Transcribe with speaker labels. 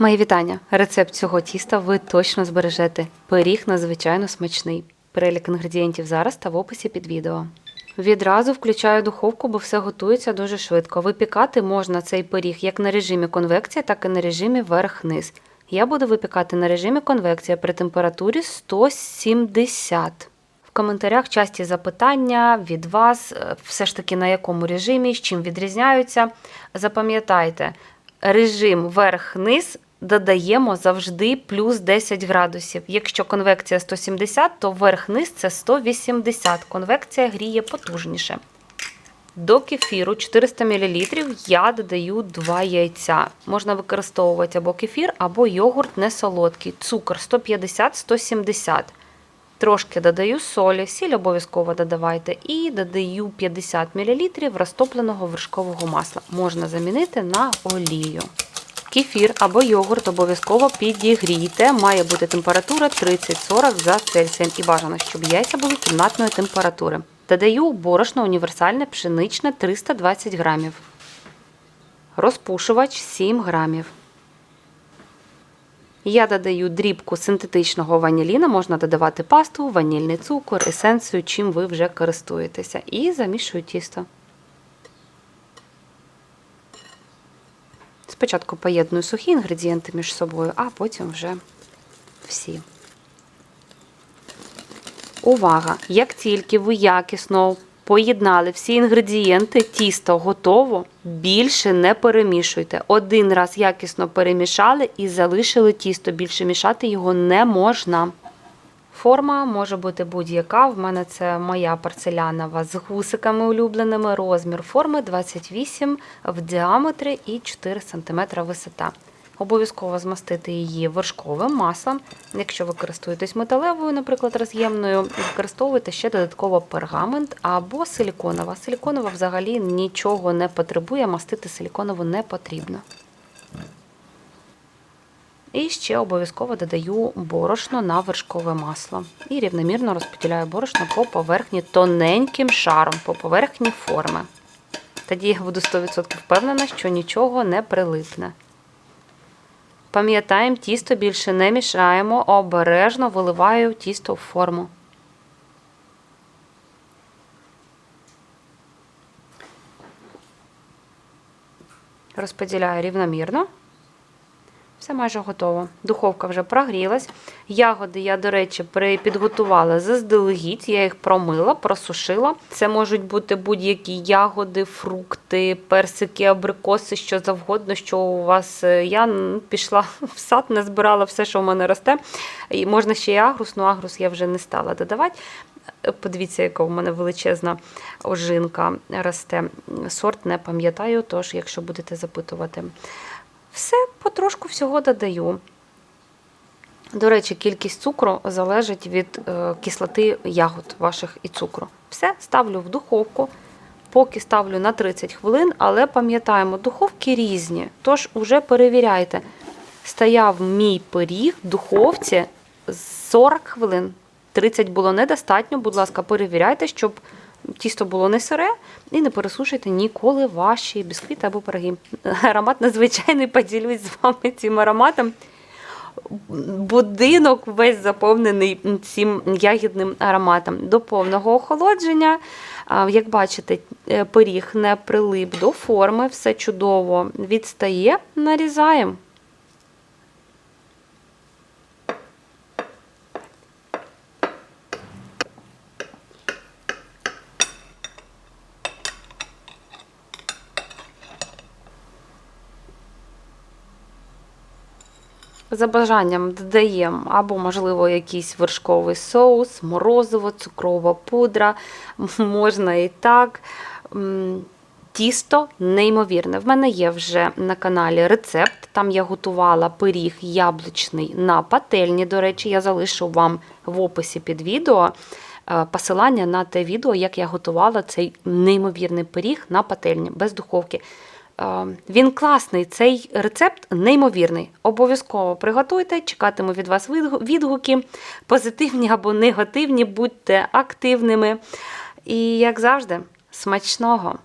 Speaker 1: Мої вітання! Рецепт цього тіста ви точно збережете. Пиріг надзвичайно смачний. Перелік інгредієнтів зараз та в описі під відео. Відразу включаю духовку, бо все готується дуже швидко. Випікати можна цей пиріг як на режимі конвекція, так і на режимі верх-низ. Я буду випікати на режимі конвекція при температурі 170. В коментарях часті запитання від вас, е, все ж таки на якому режимі, з чим відрізняються. Запам'ятайте, режим верх-низ додаємо завжди плюс 10 градусів. Якщо конвекція 170, то верх-низ це 180. Конвекція гріє потужніше. До кефіру 400 мл я додаю 2 яйця. Можна використовувати або кефір, або йогурт несолодкий. Цукор 150-170. Трошки додаю солі, сіль обов'язково додавайте. І додаю 50 мл розтопленого вершкового масла. Можна замінити на олію. Кефір або йогурт обов'язково підігрійте. Має бути температура 30-40 за Цельсієм. І бажано, щоб яйця були кімнатної температури. Додаю борошно універсальне пшеничне 320 грамів. Розпушувач 7 грамів. Я додаю дрібку синтетичного ваніліна, можна додавати пасту, ванільний цукор, есенцію, чим ви вже користуєтеся. І замішую тісто. Спочатку поєдную сухі інгредієнти між собою, а потім вже всі. Увага! Як тільки ви якісно поєднали всі інгредієнти, тісто готово, більше не перемішуйте. Один раз якісно перемішали і залишили тісто. Більше мішати його не можна. Форма може бути будь-яка. В мене це моя порцелянова з гусиками улюбленими. Розмір форми 28 в діаметрі і 4 см висота. Обов'язково змастити її вершковим маслом. Якщо ви користуєтесь металевою, наприклад, роз'ємною, використовуйте ще додатково пергамент або силіконова. Силіконова взагалі нічого не потребує, мастити силіконову не потрібно. І ще обов'язково додаю борошно на вершкове масло. І рівномірно розподіляю борошно по поверхні тоненьким шаром, по поверхні форми. Тоді я буду 100% впевнена, що нічого не прилипне. Пам'ятаємо, тісто більше не мішаємо, обережно виливаю тісто в форму. Розподіляю рівномірно. Все майже готово. Духовка вже прогрілась. Ягоди я, до речі, підготувала заздалегідь, я їх промила, просушила. Це можуть бути будь-які ягоди, фрукти, персики, абрикоси, що завгодно, що у вас. е, Я пішла в сад, не збирала все, що в мене росте. І можна ще й агрус, ну агрус я вже не стала додавати. Е, Подивіться, яка в мене величезна ожинка росте. Сорт не пам'ятаю, тож, якщо будете запитувати. Все потрошку всього додаю. До речі, кількість цукру залежить від е, кислоти ягод ваших і цукру. Все, ставлю в духовку. Поки ставлю на 30 хвилин, але пам'ятаємо, духовки різні. Тож уже перевіряйте. Стояв мій пиріг в духовці 40 хвилин. 30 було недостатньо. Будь ласка, перевіряйте, щоб тісто було не сире і не пересушуйте ніколи ваші бісквіти або пироги. Аромат надзвичайний, поділюсь з вами цим ароматом. Будинок весь заповнений цим ягідним ароматом. До повного охолодження, як бачите, е, пиріг не прилип до форми, все чудово відстає, нарізаємо. За бажанням додаємо або, можливо, якийсь вершковий соус, морозиво, цукрова пудра, можна і так. Тісто неймовірне. В мене є вже на каналі рецепт. Там я готувала пиріг яблучний на пательні. До речі, я залишу вам в описі під відео е, посилання на те відео, як я готувала цей неймовірний пиріг на пательні без духовки. Е, Він класний, цей рецепт неймовірний. Обов'язково приготуйте, чекатиму від вас відгуки, позитивні або негативні, будьте активними. І, як завжди, смачного!